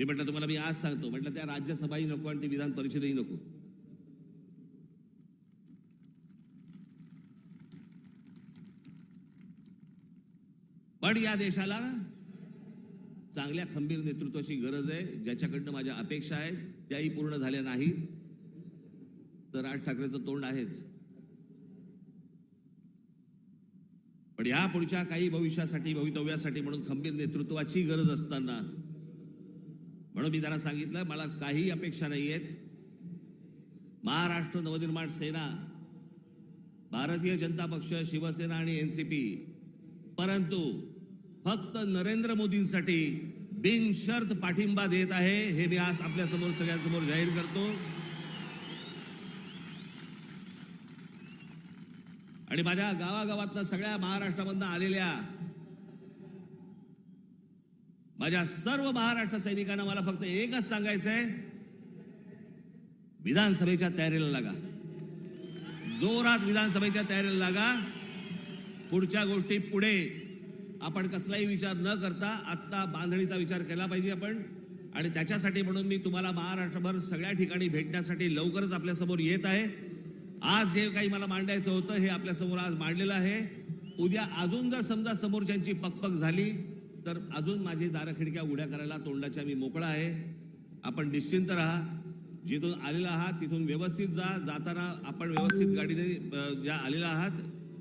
मी म्हटलं तुम्हाला मी आज सांगतो. म्हटलं त्या राज्यसभाही नको आणि ती विधान परिषदही नको. पण या देशाला चांगल्या खंबीर नेतृत्वाची गरज आहे ज्याच्याकडनं माझ्या अपेक्षा आहेत त्याही पूर्ण झाल्या नाहीत. तर राज ठाकरेचं तोंड आहेच. पण या पुढच्या काही भविष्यासाठी भवितव्यासाठी म्हणून खंबीर नेतृत्वाची गरज असताना म्हणून मी त्यांना सांगितलं मला काही अपेक्षा नाही आहेत महाराष्ट्र नवनिर्माण सेना भारतीय जनता पक्ष शिवसेना आणि एन सी पी. परंतु फक्त नरेंद्र मोदींसाठी बिनशर्त पाठिंबा देत आहे हे मी आज आपल्यासमोर सगळ्यांसमोर जाहीर करतो. आणि माझ्या गावागावातनं सगळ्या महाराष्ट्रामधनं आलेल्या माझ्या सर्व महाराष्ट्र सैनिकांना मला फक्त एकच सांगायचंय. विधानसभेच्या तयारीला लागा. जोरात विधानसभेच्या तयारीला लागा. पुढच्या गोष्टी पुढे. आपण कसलाही विचार न करता आत्ता बांधणीचा विचार केला पाहिजे आपण. आणि त्याच्यासाठी म्हणून मी तुम्हाला महाराष्ट्रभर सगळ्या ठिकाणी भेटण्यासाठी लवकरच आपल्यासमोर येत आहे. आज जे काही मला मांडायचं होतं हे आपल्यासमोर आज मांडलेलं आहे. उद्या अजून जर समजा समोरच्यांची पकपक झाली तर अजून माझी दारखिडक्या उड्या उघड्या करायला तोंडाच्या मी मोकळा आहे. आपण निश्चिंत राहा. जिथून आलेला आहात तिथून व्यवस्थित जा. जाताना आपण व्यवस्थित गाडीने ज्या आलेला आहात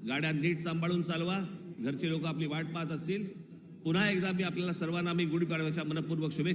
गाड्या नीट सांभाळून चालवा. घरचे लोक आपली वाट पाहत असतील. पुन्हा एकदा मी आपल्याला सर्वांना मी गुढीपाडव्याच्या मनपूर्वक शुभेच्छा